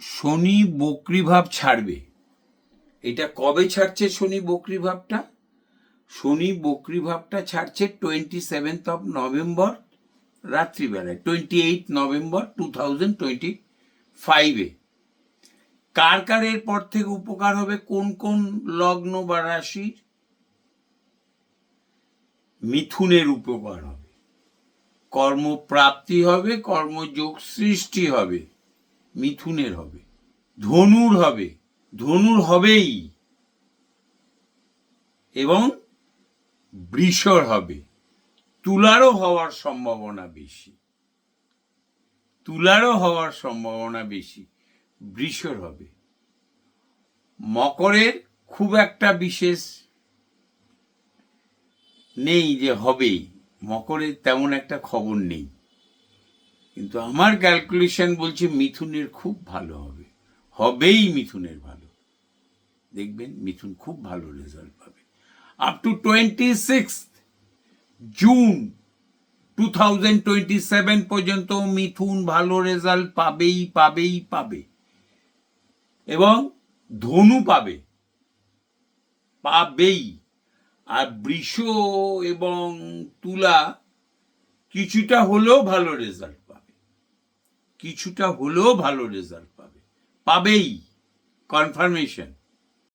শনি বকরি ভাব ছাড়বে। এটা কবে ছাড়ছে শনি বকরি ভাবটা শনি বকরি ভাবটা ছাড়ছে টোয়েন্টি সেভেন্থ অফ নভেম্বর রাত্রিবেলায় twenty eight November two thousand twenty ফাইভে কার কার এর পর থেকে উপকার হবে? কোন কোন লগ্ন বা রাশির? মিথুনের উপকার হবে। কর্মপ্রাপ্তি হবে, কর্মযোগ সৃষ্টি হবে। মিথুনের হবে, ধনুর হবে, ধনুর হবেই। এবং বৃষর হবে, তুলারও হওয়ার সম্ভাবনা বেশি। তুলারও হওয়ার সম্ভাবনা বেশি, বৃষর হবে। মকরের খুব একটা বিশেষ নেই যে হবেই, মকরের তেমন একটা খবর নেই। কিন্তু আমার ক্যালকুলেশন বলছে মিথুনের খুব ভালো হবে। হবেই মিথুনের ভালো। দেখবেন মিথুন খুব ভালো রেজাল্ট পাবে। Up to twenty six June two thousand twenty seven পর্যন্ত মিথুন ভালো রেজাল্ট পাবেই পাবেই, পাবে। এবং ধনু পাবে। পাবেই। আর বৃষ এবং তুলা কিছুটা হলেও ভালো রেজাল্ট কিছুটা হলেও ভালো রেজাল্ট পাবে। পাবেই। কনফার্মেশন